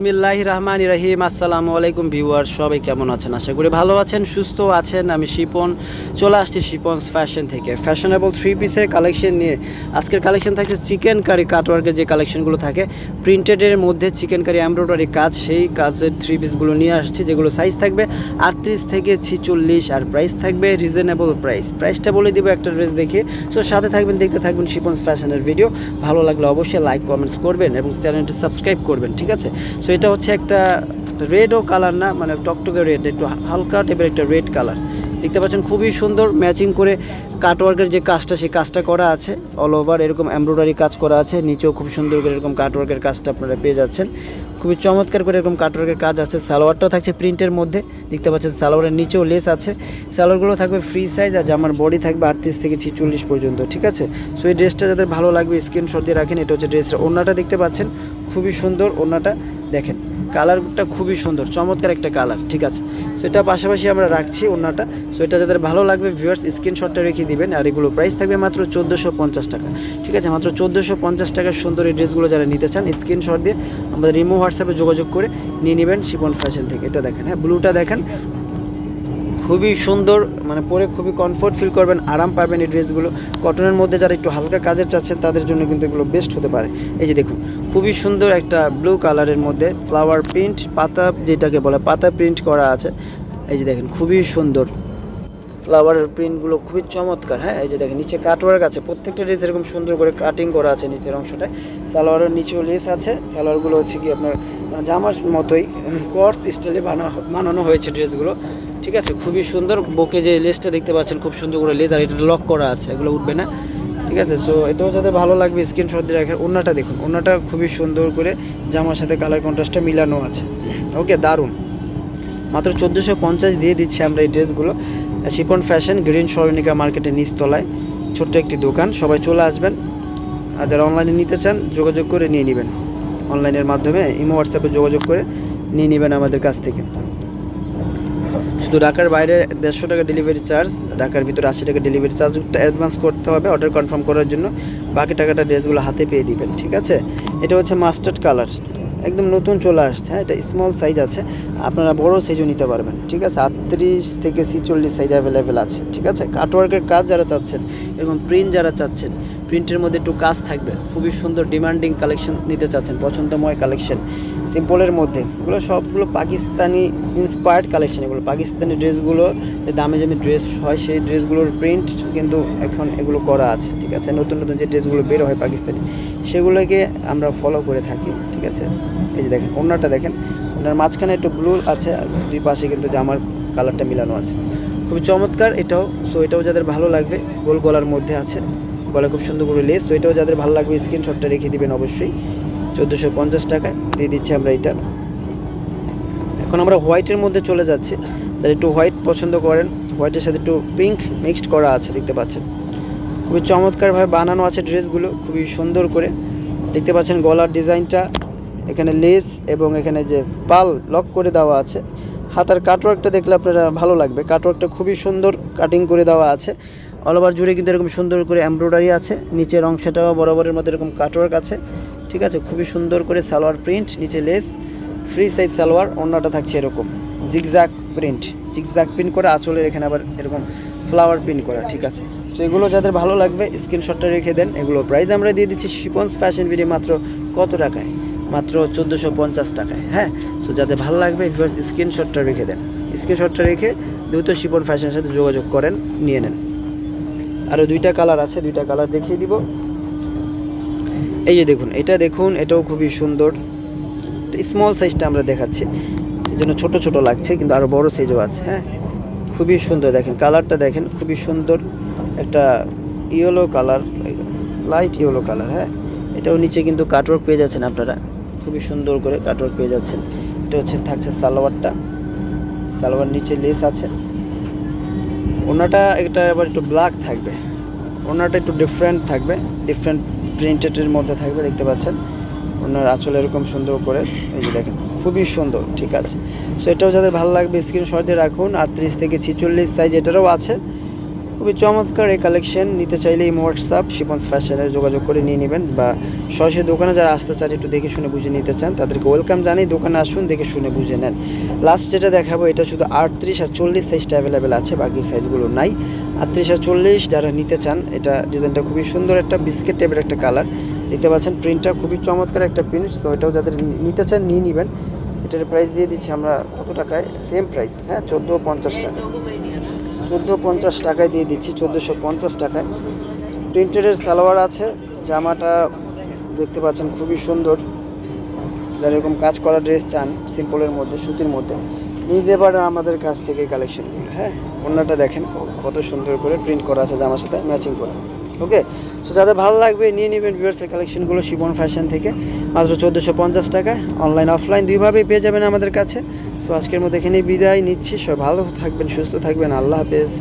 বিসমিল্লাহ রহমান রাহিম। আসসালামু আলাইকুম ভিউয়ার সবাই কেমন আছেন? আশা করি ভালো আছেন, সুস্থ আছেন। আমি শিপন, চলে আসছি শিপনস ফ্যাশন থেকে। ফ্যাশনেবল থ্রি পিসের কালেকশন নিয়ে। আজকের কালেকশন থাকছে চিকেন কারি কাটওয়ার্কের যে কালেকশনগুলো থাকে প্রিন্টেডের মধ্যে চিকেন কারি এমব্রয়ডারি কাজ, সেই কাজের থ্রি পিসগুলো নিয়ে আসছি, যেগুলো সাইজ থাকবে আটত্রিশ থেকে ছিচল্লিশ, আর প্রাইস থাকবে রিজনেবল প্রাইস প্রাইসটা বলে দিব একটা ড্রেস দেখে সো সাথে থাকবেন, দেখতে থাকবেন শিপনস ফ্যাশনের ভিডিও ভালো লাগলে অবশ্যই লাইক কমেন্টস করবেন এবং চ্যানেলটি সাবস্ক্রাইব করবেন, ঠিক আছে? সো এটা হচ্ছে একটা রেডও কালার না মানে টকটকে রেড একটু হালকা টাইপের একটা রেড কালার দেখতে পাচ্ছেন খুবই সুন্দর ম্যাচিং করে কাটওয়ার্কের যে কাজটা, সেই কাজটা করা আছে। অল ওভার এরকম এমব্রয়ডারি কাজ করা আছে। নিচেও খুব সুন্দর করে এরকম কাটওয়ার্কের কাজটা আপনারা পেয়ে যাচ্ছেন। খুবই চমৎকার করে এরকম কাটওয়ার্কের কাজ আছে। সালোয়ারটাও থাকছে প্রিন্টের মধ্যে। দেখতে পাচ্ছেন সালোয়ারের নিচেও লেস আছে। সালোয়ারগুলো থাকবে ফ্রি সাইজ আর জামার বডি থাকবে আটত্রিশ থেকে ছিচল্লিশ পর্যন্ত, ঠিক আছে? সো এই ড্রেসটা যাদের ভালো লাগবে স্ক্রিনশট দিয়ে রাখেন। এটা হচ্ছে ড্রেসটা ওড়নাটা দেখতে পাচ্ছেন। খুবই সুন্দর ওড়নাটা, দেখেন। কালারটা খুবই সুন্দর, চমৎকার একটা কালার, ঠিক আছে? সো এটা পাশাপাশি আমরা রাখছি ওনাটা সো এটা যাদের ভালো লাগবে ভিউয়ার্স স্ক্রিনশটটা রেখে দিবেন, আর এগুলো প্রাইস থাকবে মাত্র চোদ্দোশো পঞ্চাশ টাকা, ঠিক আছে? মাত্র চোদ্দোশো পঞ্চাশ টাকার সুন্দর এই ড্রেসগুলো যারা নিতে চান স্ক্রিনশট দিয়ে আমাদের রিমো হোয়াটসঅ্যাপে যোগাযোগ করে নিয়ে নেবেন শিপন ফ্যাশন থেকে। এটা দেখেন হ্যাঁ ব্লুটা দেখেন খুবই সুন্দর মানে পরে খুবই কমফোর্ট ফিল করবেন, আরাম পাবেন এই ড্রেসগুলো কটনের মধ্যে যারা একটু হালকা কাজের চাচ্ছেন, তাদের জন্য কিন্তু এগুলো বেস্ট হতে পারে। এই যে দেখুন, খুবই সুন্দর একটা ব্লু কালারের মধ্যে ফ্লাওয়ার প্রিন্ট পাতা যেটাকে বলে, পাতা প্রিন্ট করা আছে। এই যে দেখেন, খুবই সুন্দর। ফ্লাওয়ারের প্রিন্টগুলো খুবই চমৎকার হ্যাঁ? এই যে দেখেন, নিচে কাটওয়ার্ক আছে। প্রত্যেকটা ড্রেস এরকম সুন্দর করে কাটিং করা আছে নিচের অংশটায়। সালোয়ারের নিচেও লেস আছে। সালোয়ারগুলো হচ্ছে কি আপনার জামার মতোই কর্স স্টাইলে বানানো হয়েছে ড্রেসগুলো ঠিক আছে, খুবই সুন্দর বুকে যে লেসটা দেখতে পাচ্ছেন, খুব সুন্দর করে লেস আর এটা লক করা আছে, এগুলো উঠবে না, ঠিক আছে? তো এটাও যাতে ভালো লাগবে স্ক্রিনশট দিয়ে রাখার ওনাটা দেখুন ওনাটা খুবই সুন্দর করে জামার সাথে কালার কন্ট্রাস্টটা মিলানো আছে। ওকে দারুণ। মাত্র চোদ্দোশো পঞ্চাশ দিয়ে দিচ্ছি আমরা এই ড্রেসগুলো শিপন ফ্যাশন গ্রিন সরণিকা মার্কেটের নিচতলায়, ছোট্ট একটি দোকান, সবাই চলে আসবেন। আর যারা অনলাইনে নিতে চান, যোগাযোগ করে নিয়ে নেবেন। অনলাইনের মাধ্যমে, ইমো হোয়াটসঅ্যাপে যোগাযোগ করে নিয়ে নেবেন আমাদের কাছ থেকে। শুধু ঢাকার বাইরে দেড়শো টাকা ডেলিভারি চার্জ ঢাকার ভিতরে আশি টাকা ডেলিভারি চার্জটা অ্যাডভান্স করতে হবে অর্ডার কনফার্ম করার জন্য। বাকি টাকাটা ড্রেসগুলো হাতে পেয়ে দিবেন, ঠিক আছে? এটা হচ্ছে মাস্টার্ড কালার একদম নতুন চলে আসছে হ্যাঁ এটা স্মল সাইজ আছে, আপনারা বড় সাইজও নিতে পারবেন, ঠিক আছে? আটত্রিশ থেকে ছিচল্লিশ সাইজ অ্যাভেলেবেল আছে, ঠিক আছে? কাটওয়ার্কের কাজ যারা চাচ্ছেন এরকম প্রিন্ট যারা চাচ্ছেন প্রিন্টের মধ্যে একটু কাজ থাকবে, খুবই সুন্দর ডিমান্ডিং কালেকশন নিতে চাচ্ছেন, পছন্দময় কালেকশন সিম্পলের মধ্যে। এগুলো সবগুলো পাকিস্তানি ইন্সপায়ার্ড কালেকশন এগুলো পাকিস্তানি ড্রেসগুলো, যে দামে দামে ড্রেস হয়, সেই ড্রেসগুলোর প্রিন্ট কিন্তু এখন এগুলো করা আছে, ঠিক আছে? নতুন নতুন যে ড্রেসগুলো বের হয় পাকিস্তানি, সেগুলোকে আমরা ফলো করে থাকি, ঠিক আছে? এই যে দেখেন ওনারটা দেখেন। ওনার মাঝখানে একটু ব্লু আছে, আর দুই পাশে কিন্তু জামার কালারটা মিলানো আছে। খুবই চমৎকার, এটাও। সো এটাও যাদের ভালো লাগবে, গোল গলার মধ্যে আছে। গলা খুব সুন্দর করে লেস তো এটাও যাদের ভালো লাগবে স্ক্রিনশটটা রেখে দিবেন অবশ্যই। চোদ্দোশো পঞ্চাশ টাকায় দিয়ে দিচ্ছি আমরা এটা। এখন আমরা হোয়াইটের মধ্যে চলে যাচ্ছি। যারা একটু হোয়াইট পছন্দ করেন হোয়াইটের সাথে একটু পিঙ্ক মিক্সড করা আছে, দেখতে পাচ্ছেন। খুবই চমৎকারভাবে বানানো আছে ড্রেসগুলো খুবই সুন্দর করে। দেখতে পাচ্ছেন গলার ডিজাইনটা এখানে লেস এবং এখানে যে পাল লক করে দেওয়া আছে। হাতার কাটওয়ার্কটা দেখলে আপনারা ভালো লাগবে। কাটওয়ার্কটা খুবই সুন্দর কাটিং করে দেওয়া আছে। অল ওভার জুড়ে কিন্তু এরকম সুন্দর করে এমব্রয়ডারি আছে। নিচের অংশটাও বরাবরের মধ্যে এরকম কাটওয়ার্ক আছে। ঠিক আছে? খুবই সুন্দর করে সালোয়ার প্রিন্ট নিচে লেস ফ্রি সাইজ সালোয়ার অন্যটা থাকছে এরকম। জিগজ্যাক প্রিন্ট জিগজ্যাক প্রিন্ট করে, আঁচলের এখানে আবার এরকম ফ্লাওয়ার প্রিন্ট করা, ঠিক আছে? তো এগুলো যাদের ভালো লাগবে স্ক্রিনশটটা রেখে দেন। এগুলো প্রাইস আমরা দিয়ে দিচ্ছি শিপন্স ফ্যাশন ভিডিও মাত্র কত টাকায়? মাত্র চোদ্দোশো পঞ্চাশ টাকায় হ্যাঁ? সো যাতে ভালো লাগবে ভিউয়ার্স স্ক্রিনশটটা রেখে দেন। স্ক্রিনশটটা রেখে দ্রুত শিপন ফ্যাশনের সাথে যোগাযোগ করেন, নিয়ে নেন। আরও দুইটা কালার আছে, দুইটা কালার দেখিয়ে দিব। এই যে দেখুন, এটা দেখুন, এটাও খুবই সুন্দর। স্মল সাইজটা আমরা দেখাচ্ছি। এই জন্য ছোটো ছোটো লাগছে, কিন্তু আরও বড় সাইজও আছে হ্যাঁ? খুবই সুন্দর, দেখেন কালারটা দেখেন, খুবই সুন্দর। একটা yellow colour light yellow colour হ্যাঁ? এটাও নিচে কিন্তু কাটওয়ার্ক পেয়ে যাচ্ছেন আপনারা। খুবই সুন্দর করে কাটওয়ার্ক পেয়ে যাচ্ছেন। এটা হচ্ছে, থাকছে সালোয়ারটা। সালোয়ার নিচে লেস আছে। ওনাটা এটা আবার একটু ব্ল্যাক থাকবে। ওনাটা একটু ডিফারেন্ট থাকবে। ডিফারেন্ট প্রিন্টেডের মধ্যে থাকবে, দেখতে পাচ্ছেন? ওনার আঁচল এরকম সুন্দর করে, এই যে দেখেন, খুবই সুন্দর, ঠিক আছে। সো এটাও যাদের ভালো লাগবে স্ক্রিনশট দিয়ে রাখুন। আটত্রিশ থেকে ছিচল্লিশ সাইজ এটারও আছে। খুবই চমৎকার এই কালেকশন নিতে চাইলে এই হোয়াটসঅ্যাপ শিপন্স ফ্যাশনের যোগাযোগ করে নিয়ে নেবেন বা সরাসরি দোকানে যারা আসতে চান, একটু দেখে শুনে বুঝে নিতে চান, তাদেরকে ওয়েলকাম জানাই দোকানে আসুন, দেখে শুনে বুঝে নেন। লাস্ট যেটা দেখাবো, এটা শুধু আটত্রিশ আর চল্লিশ সাইজটা অ্যাভেলেবেল আছে, বাকি সাইজগুলো নাই। আটত্রিশ আর চল্লিশ যারা নিতে চান, এটা ডিজাইনটা খুবই সুন্দর একটা বিস্কিট টাইপের একটা কালার দেখতে পাচ্ছেন প্রিন্টটা খুবই চমৎকার একটা প্রিন্ট তো এটাও যাদের নিতে চান, নিয়ে নেবেন। এটার প্রাইস দিয়ে দিচ্ছি আমরা কত টাকায়? সেম প্রাইস হ্যাঁ চোদ্দ পঞ্চাশ টাকা। চোদ্দ পঞ্চাশ টাকায় দিয়ে দিচ্ছি, চোদ্দোশো পঞ্চাশ টাকায়। প্রিন্টেডের সালোয়ার আছে, জামাটা দেখতে পাচ্ছেন খুবই সুন্দর। যারা এরকম কাজ করা ড্রেস চান সিম্পলের মধ্যে, সুতির মধ্যে নিতে পারেন আমাদের কাছ থেকে কালেকশনগুলো হ্যাঁ? অন্যটা দেখেন, কত সুন্দর করে প্রিন্ট করা আছে জামার সাথে ম্যাচিং করে। ওকে? সো যাদের ভালো লাগবে, নিয়ে নেবেন ভিউয়ার্সের কালেকশনগুলো শিবন ফ্যাশন থেকে। মাত্র চোদ্দোশো পঞ্চাশ টাকায় অনলাইন অফলাইন দুইভাবেই পেয়ে যাবেন আমাদের কাছে। সো আজকের মধ্যে এখানেই বিদায় নিচ্ছি। সব ভালো থাকবেন, সুস্থ থাকবেন। আল্লাহ হাফেজ।